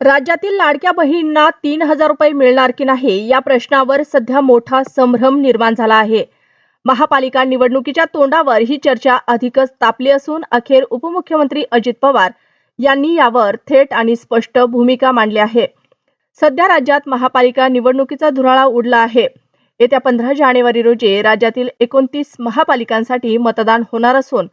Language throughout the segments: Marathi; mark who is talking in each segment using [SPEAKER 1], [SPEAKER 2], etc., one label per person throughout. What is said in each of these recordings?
[SPEAKER 1] राज्यातील लाडक्या बहिणींना तीन हजार रुपये मिळणार की नाही या प्रश्नावर सध्या मोठा संभ्रम निर्माण झाला आहे. महापालिका निवडणुकीच्या तोंडावर ही चर्चा अधिकच तापली असून अखेर उपमुख्यमंत्री अजित पवार यांनी यावर थेट आणि स्पष्ट भूमिका मांडली आहे. सध्या राज्यात महापालिका निवडणुकीचा धुराळा उडला आहे. येत्या पंधरा जानेवारी रोजी राज्यातील एकोणतीस महापालिकांसाठी मतदान होणार असून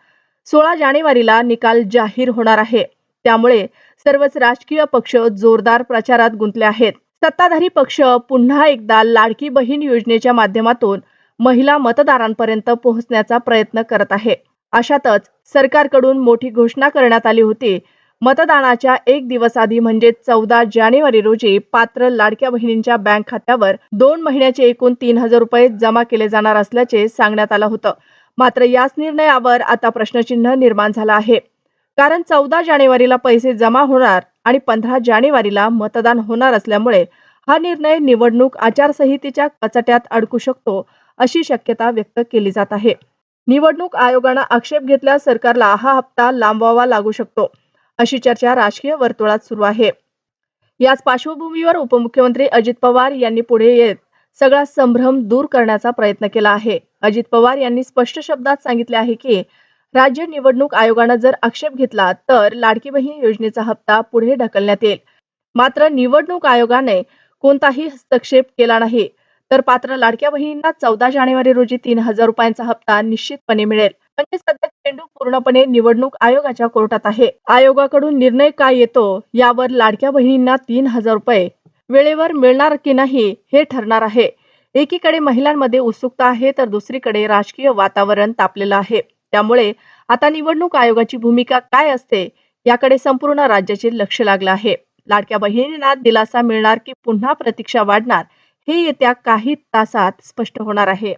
[SPEAKER 1] सोळा जानेवारीला निकाल जाहीर होणार आहे. त्यामुळे सर्वच राजकीय पक्ष जोरदार प्रचारात गुंतले आहेत. सत्ताधारी पक्ष पुन्हा एकदा लाडकी बहीण योजनेच्या माध्यमातून महिला मतदारांपर्यंत पोहोचण्याचा प्रयत्न करत आहे. अशातच सरकारकडून मोठी घोषणा करण्यात आली होती. मतदानाच्या एक दिवस आधी म्हणजे चौदा जानेवारी रोजी पात्र लाडक्या बहिणींच्या बँक खात्यावर दोन महिन्याचे एकूण तीन हजार रुपये जमा केले जाणार असल्याचे सांगण्यात आलं होतं. मात्र याच निर्णयावर आता प्रश्नचिन्ह निर्माण झालं आहे. कारण चौदा जानेवारीला पैसे जमा होणार आणि पंधरा जानेवारीला मतदान होणार असल्यामुळे हा निर्णय निवडणूक आचारसंहितेच्या कचट्यात अडकू शकतो अशी शक्यता व्यक्त केली जात आहे. निवडणूक आयोगानं आक्षेप घेतल्यास सरकारला हा हप्ता लांबवावा लागू शकतो अशी चर्चा राजकीय वर्तुळात सुरू आहे. याच पार्श्वभूमीवर उपमुख्यमंत्री अजित पवार यांनी पुढे येत सगळा संभ्रम दूर करण्याचा प्रयत्न केला आहे. अजित पवार यांनी स्पष्ट शब्दात सांगितले आहे की राज्य निवडणूक आयोगानं जर आक्षेप घेतला तर लाडकी बहीण योजनेचा हप्ता पुढे ढकलण्यात येईल. मात्र निवडणूक आयोगाने कोणताही हस्तक्षेप केला नाही तर पात्र लाडक्या बहिणींना चौदा जानेवारी रोजी तीन हजार रुपयांचा हप्ता निश्चितपणे मिळेल. म्हणजे सध्या चेंडू पूर्णपणे निवडणूक आयोगाच्या कोर्टात आहे. आयोगाकडून निर्णय काय येतो यावर लाडक्या बहिणींना तीन हजार रुपये वेळेवर मिळणार की नाही हे ठरणार आहे. एकीकडे महिलांमध्ये उत्सुकता आहे तर दुसरीकडे राजकीय वातावरण तापलेलं आहे. त्यामुळे आता निवडणूक आयोगाची भूमिका काय असते याकडे संपूर्ण राज्याचे लक्ष लागलं आहे. लाडक्या बहिणींना दिलासा मिळणार की पुन्हा प्रतीक्षा वाढणार हे येत्या काही तासात स्पष्ट होणार आहे.